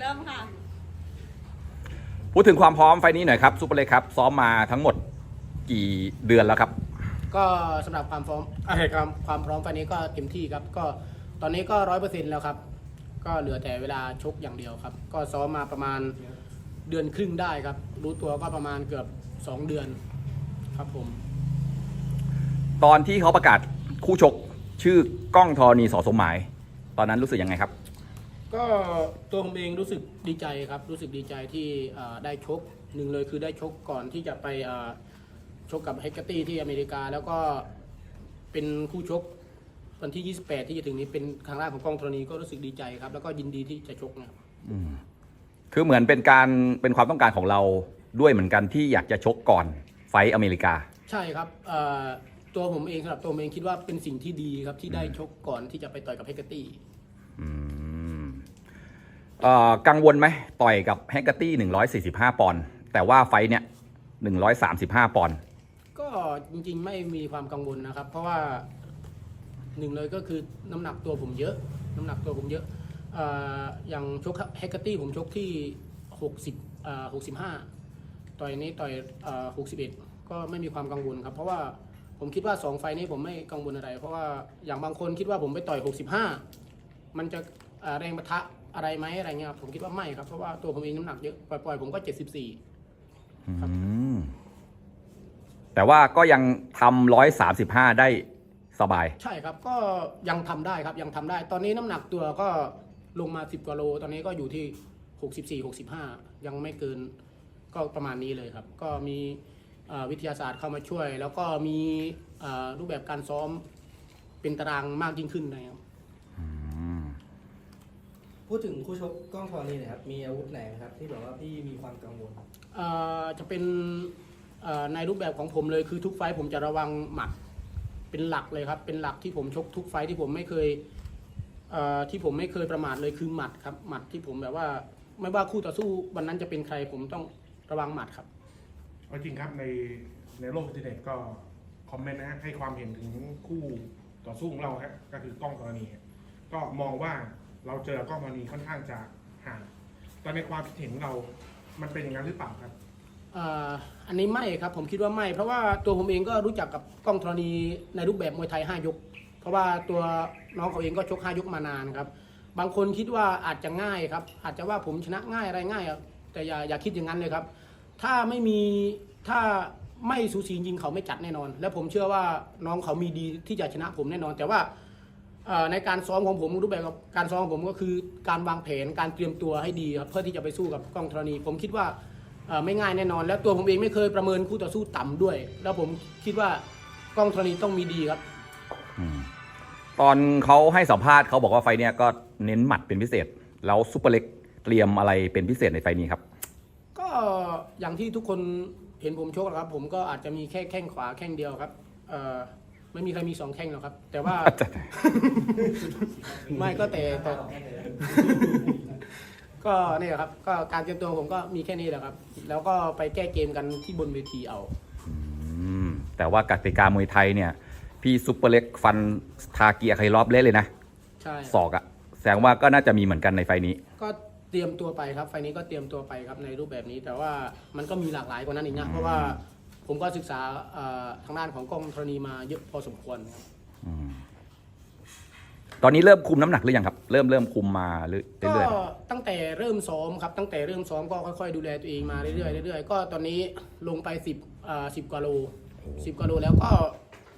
เริ่มค่ะ พูดถึงความพร้อมไฟล์นี้หน่อยครับซูเปอร์เล็กครับซ้อมมาทั้งหมดกี่เดือนแล้วครับ ก็สำหรับความพร้อมอะไรครับความพร้อมไฟล์นี้ก็เต็มที่ครับ ก็ตอนนี้ก็ร้อยเปอร์เซ็นต์แล้วครับ ก็เหลือแต่เวลาชกอย่างเดียวครับ ก็ซ้อมมาประมาณเดือนครึ่งได้ครับ รู้ตัวก็ประมาณเกือบสองเดือนครับผม ตอนที่เขาประกาศคู่ชกชื่อกล้องธรณีสอสมหมาย ตอนนั้นรู้สึกยังไงครับ ก็ตัวผมเองรู้สึกดีใจครับ รู้สึกดีใจที่เอ่อได้ชกหนึ่งเลยคือได้ชกก่อนที่จะไปเอ่อชกกับเฮกเกอร์ตี้ที่อเมริกา แล้วก็เป็นคู่ชกวันที่ 28 ที่จะถึงนี้เป็นครั้งแรกของกล้องธรณีก็รู้สึกดีใจครับ แล้วก็ยินดีที่จะชกนะครับ คือเหมือนเป็นการเป็นความต้องการของเราด้วยเหมือนกันที่อยากจะชกก่อนไฟท์อเมริกา ใช่ครับเอ่อตัวผมเองสำหรับตัวผมเองคิดว่าเป็นสิ่งที่ดีครับที่ได้ชกก่อนที่จะไปต่อยกับเฮกเกอร์ตี้อืมเอ่อ กังวลไหมต่อยกับแฮกเกอร์ตี้ 145 ปอนด์แต่ว่าไฟเนี่ย 135 ปอนด์ก็จริงๆไม่มีความกังวลนะครับ เพราะว่าหนึ่งเลยก็คือน้ำหนักตัวผมเยอะ น้ำหนักตัวผมเยอะเอ่ออย่างชกแฮกเกอร์ตี้ผมชกที่ 60เอ่อ65 ต่อยนี้ต่อยเอ่อ61 ก็ไม่มีความกังวลครับ เพราะว่าผมคิดว่า 2 ไฟล์นี้ผมไม่กังวลอะไร เพราะว่าอย่างบางคนคิดว่าผมไปต่อย 65 มันจะ แรงปะทะอะไรไหมอะไรเงี้ยครับผมคิดว่าไม่ครับ เพราะว่าตัวผมเองน้ำหนักเยอะปล่อยๆผมก็74ครับอืมแต่ว่าก็ยังทำ135ได้สบาย ใช่ครับ ก็ยังทำได้ครับยังทำได้ ตอนนี้น้ำหนักตัวก็ลงมา10กว่าโล ตอนนี้ก็อยู่ที่64 65ยังไม่เกิน ก็ประมาณนี้เลยครับ ก็มีเอ่อวิทยาศาสตร์เข้ามาช่วย แล้วก็มีเอ่อรูปแบบการซ้อมเป็นตารางมากยิ่งขึ้นนะครับ พูดถึงคู่ชกกล้องธรณีหนะครับมีอาวุธไหนไหมครับ ที่แบบว่าพี่มีความกังวลเอ่อจะเป็นเอ่อในรูปแบบของผมเลยคือทุกไฟต์ผมจะระวังหมัดเป็นหลักเลยครับ เป็นหลักที่ผมชกทุกไฟต์ที่ผมไม่เคยเอ่อที่ผมไม่เคยประมาทเลยคือหมัดครับหมัดที่ผมแบบว่า ไม่ว่าคู่ต่อสู้วันนั้นจะเป็นใครผมต้องระวังหมัดครับ เอาจริงครับในในโลกอินเทอร์เน็ตก็คอมเมนต์นะฮะให้ความเห็นถึงคู่ต่อสู้ของเราฮะก็คือกล้องกรณีฮะก็มองว่า เราเจอกล้องกรณีค่อนข้างจะห่างแต่ในความคิดเห็นเรามันเป็นอย่างนั้นหรือเปล่าครับ เอ่ออันนี้ไม่ครับผมคิดว่าไม่ เพราะว่าตัวผมเองก็รู้จักกับกล้องธรณีในรูปแบบมวยไทย 5 ยก เพราะว่าตัวน้องเขาเองก็ชก 5 ยกมานานครับ บางคนคิดว่าอาจจะง่ายครับ อาจจะว่าผมชนะง่ายอะไรง่ายแต่อย่าอย่าคิดอย่างนั้นเลยครับ ถ้าไม่มีถ้าไม่สูสีจริงเขาไม่จัดแน่นอน และผมเชื่อว่าน้องเขามีดีที่จะชนะผมแน่นอน แต่ว่า ในการซ้อมของผมรูปแบบกับการซ้อมของผมก็คือการวางแผนการเตรียมตัวให้ดีครับเพื่อที่จะไปสู้กับกล้องธรณี ผมคิดว่าเอ่อไม่ง่ายแน่นอน แล้วตัวผมเองไม่เคยประเมินคู่ต่อสู้ต่ำด้วย แล้วผมคิดว่ากล้องธรณีต้องมีดีครับตอนเขาให้สัมภาษณ์เขาบอกว่าไฟท์เนี่ยก็เน้นหมัดเป็นพิเศษ แล้วซูเปอร์เล็กเตรียมอะไรเป็นพิเศษในไฟท์นี้ครับ ก็อย่างที่ทุกคนเห็นผมโชคนะครับ ผมก็อาจจะมีแค่แข้งขวาแข้งเดียวครับเอ่อ ไม่มีใครมีสองแข้งหรอกครับ แต่ว่า ไม่ก็แต่แต่ก็เนี่ยครับ ก็การเตรียมตัวผมก็มีแค่นี้แหละครับ แล้วก็ไปแก้เกมกันที่บนเวทีเอา อืมแต่ว่ากติกามวยไทยเนี่ย พี่ซูเปอร์เล็กฟันทาเกียร์ใครรอบเละเลยนะใช่ศอกอะแสดงว่าก็น่าจะมีเหมือนกันในไฟท์นี้ ก็เตรียมตัวไปครับ ไฟล์นี้ก็เตรียมตัวไปครับในรูปแบบนี้ แต่ว่ามันก็มีหลากหลายกว่านั้นอีกนะเพราะว่า ผมก็ศึกษาเอ่อทางด้านของกล้องธรณีมาเยอะพอสมควรครับตอนนี้เริ่มคุมน้ำหนักหรือยังครับ เริ่มเริ่มคุมมาเรื่ก็อยตั้งแต่เริ่มซ้อมครับตั้งแต่เริ่มซ้อมก็ค่อยๆ ดูแลตัวเองมาเรื่อยๆเรื่อยๆก็ตอนนี้ลงไป10อ่า10กว่าโล10กว่าโลแล้วก็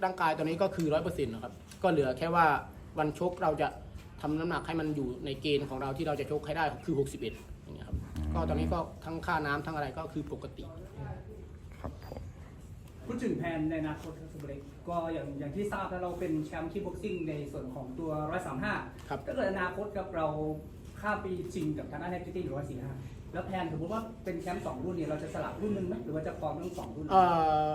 ร่างกายตอนนี้ก็คือร้อยเปอร์เซ็นต์นะครับก็เหลือแค่ว่าวันชกเราจะทำน้ำหนักให้มันอยู่ในเกณฑ์ของเราที่เราจะชกให้ได้คือ 61อย่างเงี้ยครับก็ตอนนี้ก็ทั้งค่าน้ำทั้งอะไรก็คือปกติๆครับผมพู ดถึงแผนในอนาคตครับสุบเล็กก็อย่างอย่างที่ทราบแล้วเราเป็นแชมป์คิกบ็อกซิ่งในส่วนของตัว 135 ครับ ถ้าเกิดอนาคตกับเราข้ามไปชิงกับทางด้านแฮกเกอร์ตี้หรือว่า45 แล้วแผนสมมติว่าเป็นแชมป์สองรุ่นเนี่ยเราจะสลับรุ่นหนึงไหมหรือว่าจะครองทั้งสองรุ่น เอ่อ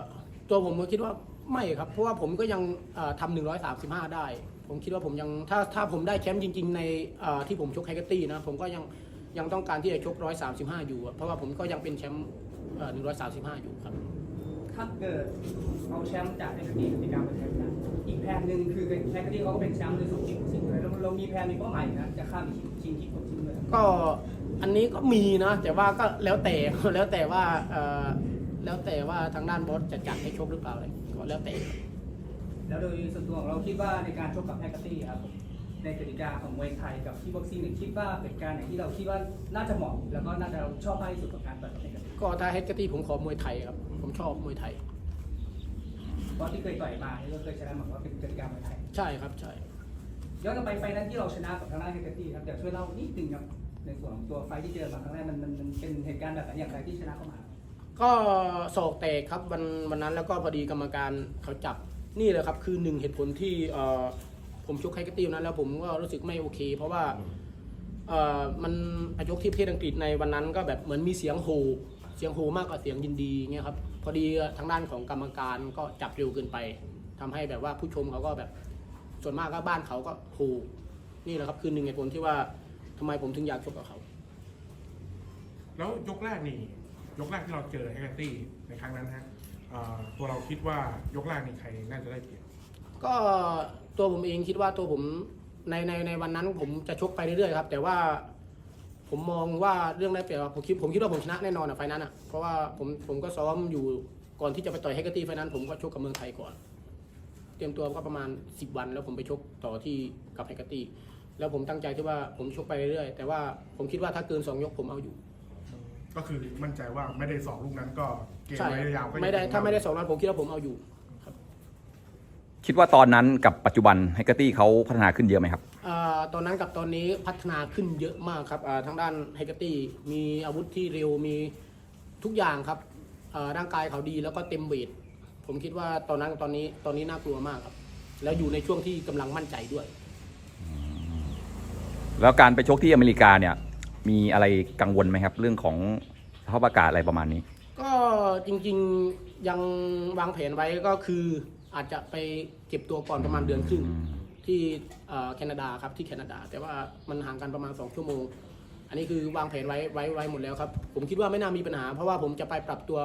ตัวผมก็คิดว่าไม่ครับ เพราะว่าผมก็ยังเอ่อทำหนึ่งร้อยสามสิบห้าได้ ผมคิดว่าผมยังถ้าถ้าผมได้แชมป์จริง ๆ ในเอ่อที่ผมชกไฮเกอร์ตี้นะ ผมก็ยังยังต้องการที่จะชกร้อยสามสิบห้าอยู่อะเพราะว่าผมก็ยังเป็นแชมป์หนึ่งร้อยสามสิบห้าอยู่ครับ ถ้าเกิดเอาแชมป์จากแฮกเกอร์ตี้กับติการมาแทนกันอีกแผนหนึ่งคือแฮกเกอร์ตี้เขาก็เป็นแชมป์ในส่วนคิกบ็อกซิ่งเลยเราเรามีแผนมีเป้าหมายนะจะข้ามชิงชิงคิกบ็อกซิ่งเลยก็อันนี้ก็มีนะแต่ว่าก็แล้วแต่แล้วแต่ว่าแล้วแต่ว่าทางด้านบอสจะจัดให้ชกหรือเปล่าอะไรก็แล้วแต่ แล้วโดยส่วนตัวของเราคิดว่าในการชกกับแฮกเกอร์ตี้ครับในกติกาของมวยไทยกับที่บ็อกซิ่งเนี่ยคิดว่าเป็นการไหนที่เราคิดว่าน่าจะเหมาะแล้วก็น่าจะชอบมากที่สุดกับการต่อยกับแฮกเกอร์ตี้ก็ถ้าเฮดกตี้ผมขอมวยไทยครับ ผมชอบมวยไทยเพราะที่เคยต่อยมานี่ก็เคยชนะเหมือนว่าเป็นกติกามวยไทยใช่ครับใช่ ย้อนกลับไปไฟล์นั้นที่เราชนะกับทางด้านแฮกเกอร์ตี้ครับอยากช่วยเล่านิดนึงครับในส่วนของตัวไฟล์ที่เจอมาครั้งแรกมันมันมันเป็นเหตุการณ์แบบไหนอย่างไรที่ชนะเข้ามา ก็ศอกแตกครับวันวันนั้นแล้วก็พอดีกรรมการเขาจับนี่เลยครับ คือหนึ่งเหตุผลที่เอ่อผมชกไฮกตี้วันนั้นแล้วผมก็รู้สึกไม่โอเค เพราะว่า เอ่อมันไปชกที่ประเทศอังกฤษในวันนั้นก็แบบเหมือนมีเสียงโหเสียงโหมากกว่าเสียงยินดีเงี้ยครับ พอดีทางด้านของกรรมการก็จับเร็วเกินไปทำให้แบบว่าผู้ชมเขาก็แบบส่วนมากก็บ้านเขาก็โหนี่แหละครับคือหนึ่งเหตุผลที่ว่าทำไมผมถึงอยากชกกับเขา แล้วยกแรกนี่ ยกแรกที่เราเจอแฮกเกอร์ตี้ในครั้งนั้นฮะเอ่อตัวเราคิดว่ายกแรกนี่ใครน่าจะได้เปรียบก็ตัวผมเองคิดว่าตัวผมในในในวันนั้นผมจะชกไปเรื่อยๆครับ แต่ว่า ผมมองว่าเรื่องได้เปรียบผมคิดผมคิดว่าผมชนะแน่นอนอะไฟนั้นอะเพราะว่าผมผมก็ซ้อมอยู่ก่อนที่จะไปต่อยแฮกเกอร์ตี้ไฟนั้น ผมก็ชกกับเมืองไทยก่อน เตรียมตัวก็ประมาณ 10 วัน แล้วผมไปชกต่อที่กับแฮกเกอร์ตี้แล้วผมตั้งใจที่ว่าผมชกไปเรื่อยๆแต่ว่าผมคิดว่าถ้าเกินสองยกผมเอาอยู่ก็คือมั่นใจว่าไม่ได้สองลูกนั้นก็เกมใช่ไว้ยาวๆก็ยังไม่ได้เป็นถ้าไม่ได้สองนัดผมคิดว่าผมเอาอยู่ คิดว่าตอนนั้นกับปัจจุบันแฮกเกอร์ตี้เขาพัฒนาขึ้นเยอะไหมครับอ่า ตอนนั้นกับตอนนี้พัฒนาขึ้นเยอะมากครับอ่าทางด้านไฮเกอร์ตี้มีอาวุธที่เร็วมีทุกอย่างครับอ่าร่างกายเขาดีแล้วก็เต็มเวทผมคิดว่าตอนนั้นกับตอนนี้ตอนนี้น่ากลัวมากครับ แล้วอยู่ในช่วงที่กำลังมั่นใจด้วย แล้วการไปชกที่อเมริกาเนี่ย มีอะไรกังวลไหมครับ เรื่องของสภาพอากาศอะไรประมาณนี้ ก็จริงๆยังวางแผนไว้ก็คืออาจจะไปเก็บตัวก่อนประมาณเดือนครึ่ง ที่เอ่อแคนาดาครับที่แคนาดา แต่ว่ามันห่างกันประมาณ 2 ชั่วโมง อันนี้คือวางแผนไว้ไว้ไว้หมดแล้วครับ ผมคิดว่าไม่น่ามีปัญหา เพราะว่าผมจะไปปรับตัว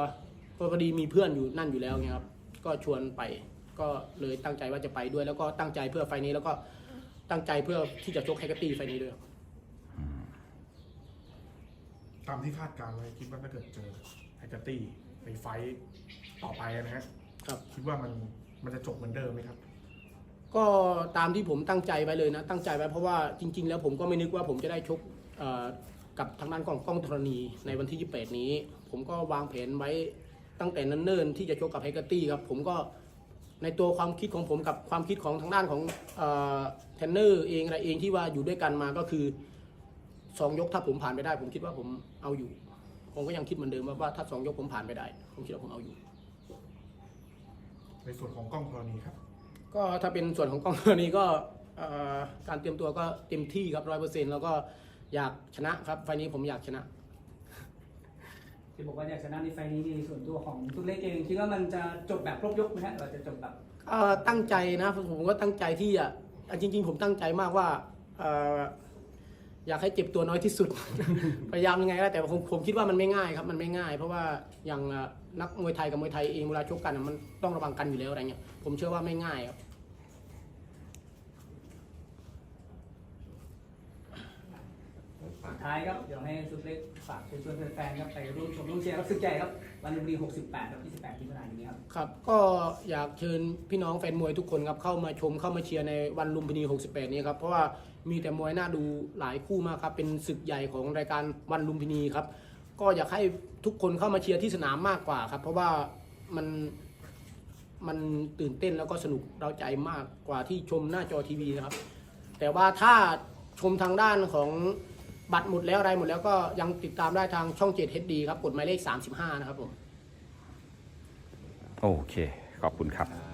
เพราะพอดีมีเพื่อนอยู่นั่นอยู่แล้วไงครับก็ชวนไปก็เลยตั้งใจว่าจะไปด้วย แล้วก็ตั้งใจเพื่อไฟล์นี้แล้วก็ตั้งใจเพื่อที่จะชกแฮกเกอร์ตี้ไฟล์นี้ด้วยครับตามที่คาดการณ์ไว้คิดว่าถ้าเกิดเจอแฮกเกอร์ตี้ในไฟต์ต่อไปนะฮะครับ คิดว่ามันมันจะจบเหมือนเดิมไหมครับ ก็ตามที่ผมตั้งใจไว้เลยนะ ตั้งใจไว้เพราะว่าจริง ๆ แล้วผมก็ไม่นึกว่าผมจะได้ชกกับทางด้านของกล้องธรณีในวันที่ 28 นี้ ผมก็วางแผนไว้ตั้งแต่นั้นเนิ่นที่จะชกกับไฮเกอร์ตี้ครับ ผมก็ในตัวความคิดของผมกับความคิดของทางด้านของเทรนเนอร์เองอะไรเองที่ว่าอยู่ด้วยกันมาก็คือสองยกถ้าผมผ่านไปได้ ผมคิดว่าผมเอาอยู่ ผมก็ยังคิดเหมือนเดิมว่าว่าถ้าสองยกผมผ่านไปได้ ผมคิดว่าผมเอาอยู่ ในส่วนของกล้องธรณีครับ ก็ถ้าเป็นส่วนของกล้องตัวนี้ก็เอ่อการเตรียมตัวก็เต็มที่ครับร้อยเปอร์เซ็นต์แล้วก็อยากชนะครับ ไฟล์นี้ผมอยากชนะที่บอกว่าอยากชนะในไฟล์นี้ในส่วนตัวของตุเล็กเองคิดว่ามันจะจบแบบครบยกไหมฮะเราจะจบแบบเอ่อตั้งใจนะผมก็ตั้งใจที่จะอะจริง ๆ ผมตั้งใจมากว่าเอยากให้เจ็บตัวน้อยที่สุด พยายามยังไงก็ได้แต่ผมผมคิดว่ามันไม่ง่ายครับมันไม่ง่าย เพราะว่าอย่างนักมวยไทยกับมวยไทยเองเวลาชกกันอะมันต้องระวังกันอยู่แล้วอะไรเงี้ยผมเชื่อว่าไม่ง่ายครับ สุด ท้ายครับ เดี๋ยวให้ซุปเล็กฝากเชิญชวนแฟนๆครับไปร่วมชมร่วมเชียร์รับศึกใหญ่ครับ วันลุมพินี68 ครับ 28มิถุนายนนี้ครับ ครับ ก็อยากเชิญพี่น้องแฟนมวยทุกคนครับ เข้ามาชมเข้ามาเชียร์ในวันลุมพินี 68 นี้ครับ เพราะว่ามีแต่มวยน่าดูหลายคู่มากครับ เป็นศึกใหญ่ของรายการวันลุมพินีครับ ก็อยากให้ทุกคนเข้ามาเชียร์ที่สนามมากกว่าครับ เพราะว่ามันมันตื่นเต้นแล้วก็สนุกเราใจมากกว่าที่ชมหน้าจอทีวีนะครับ แต่ว่าถ้าชมทางด้านของ บัตรหมดแล้วอะไรหมดแล้วก็ยังติดตามได้ทางช่อง7 HD ครับกดหมายเลข 35 นะครับผม โอเค ขอบคุณครับ